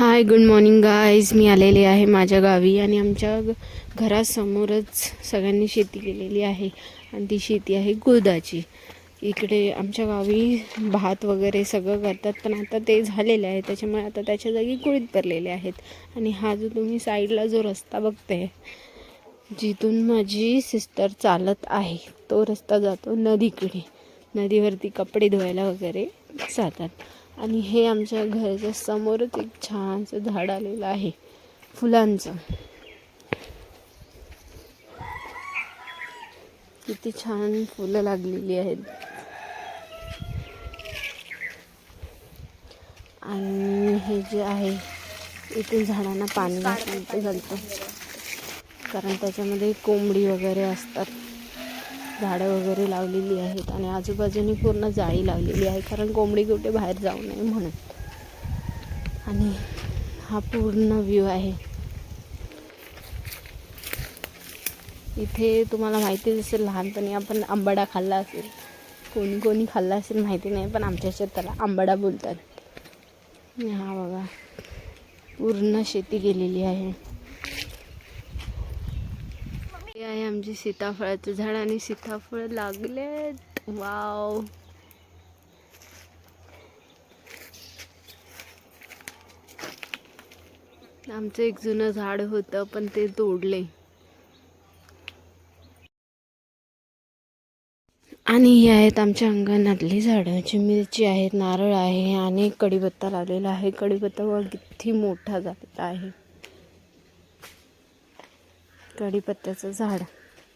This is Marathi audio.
हाय गुड मॉर्निंग गाईज मी आलेले आहे माझ्या गावी आणि आमच्या घरासमोरच सगळ्यांनी शेती केलेली आहे आणि ती शेती आहे गुळदाची. इकडे आमच्या गावी भात वगैरे सगळं करतात पण आता ते झालेले आहे. त्याच्यामुळे आता त्याच्या जागी कुळीत भरलेले आहेत. आणि हा जो तुम्ही साईडला जो रस्ता बघताय जिथून माझी सिस्टर चालत आहे तो रस्ता जातो नदीकडे. नदीवरती कपडे धुवायला वगैरे जातात. आणि हे आमच्या घराच्या समोरच एक छानसं झाड आलेलं आहे फुलांचं. किती छान फुलं लागलेली आहेत. आणि हे जे आहे इथून झाडांना पाणी घातलं घालतं कारण त्याच्यामध्ये कोंबडी वगैरे असतात. झाडं वगैरे लावलेली आहेत आणि आजूबाजूनी पूर्ण जाळी लावलेली आहे कारण कोंबडी कुठे बाहेर जाऊ नये म्हणून. आणि हा पूर्ण व्ह्यू आहे. इथे तुम्हाला माहितीच असेल लहानपणी आपण आंबाडा खाल्ला असेल. कोणी कोणी खाल्ला असेल माहिती नाही पण आमच्या शेताला आंबाडा बोलतात. हा बघा. पूर्ण शेती केलेली आहे. हे आहे आमची सीताफळाचं झाड आणि सीताफळ लागलेत. वाव. आमचं एक जुनं झाड होतं पण ते तोडले. आणि ही आहेत आमच्या अंगणातली झाडं. जी मिरची आहेत नारळ आहे आणि कढीपत्ता लावलेला आहे. कढीपत्ता बघा किती मोठा झालेला आहे. कढीपत्त्याचं झाड.